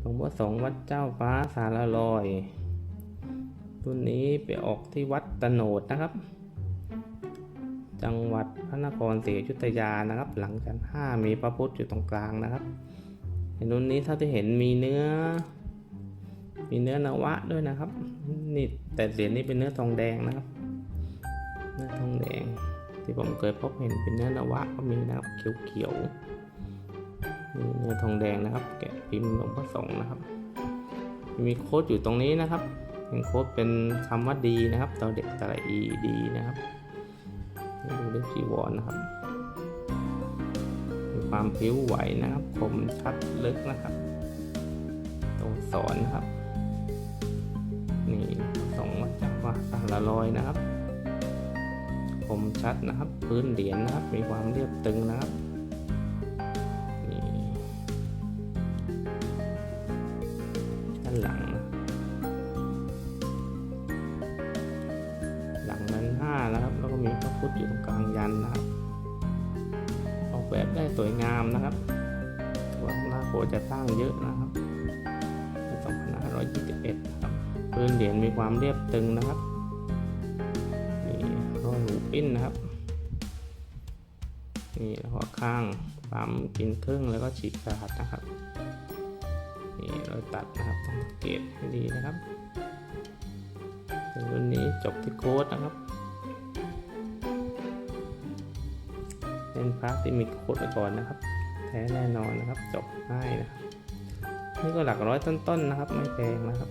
หลวงพ่อสงวัดเจ้าฟ้าสารลอย รุ่นนี้ไปออกที่วัดตโนดนะครับ จังหวัดพระนครศรีอยุธยานะครับ หลังจากห้ามีพระพุทธอยู่ตรงกลางนะครับในรุ่นนี้เท่าที่เห็นมีเนื้อ มีเนื้อนวะด้วยนะครับนี่แต่เหรียญนี้เป็นเนื้อทองแดงนะครับ เนื้อทองแดงที่ผมเคยพบเห็นเป็นเนื้อนวะก็มีนะครับเขียวๆ เนื้อทองแดงนะครับ แกะพิมพ์หลวงพ่อสงฆ์นะครับ มีโค้ดอยู่ตรงนี้นะครับเป็นโค้ดเป็นคำว่าดีนะครับต่อเด็กตระอีดีนะครับดูเรื่องจีวรนนะครับ มีความผิวไหวนะครับ คมชัดลึกนะครับตรงสอนนะครับ นี่สองวัดจักรวาลละลอยนะครับ คมชัดนะครับ พื้นเหรียญนะครับ มีความเรียบตึงนะครับานหลัง หลังนั้นห้าแล้วครับ แล้วก็มีพระพุทธอยู่ตรงกลางยันนะครับ ออกแบบได้สวยงามนะครับวัดนาโคจะสร้างเยอะนะครับปี2521ครับพื้นเหรียญมีความเรียบตึงนะครับนี่รอยหูปิ้นนะครับนี่แล้วก็ข้างปั๊มกินครึ่งแล้วก็ฉีกขาดนะครับ นี่ราตัดนะครับต้องสังเกตให้ดีนะครับรุ่นนี้จบที่โค้ดนะครับเป็นพาร์ที่มีโค้ดไปก่อนนะครับ แท้แน่นอนนะครับ จบง่ายนะครับ นี่ก็หลักร้อยต้นๆนะครับ ไม่แพงนะครับ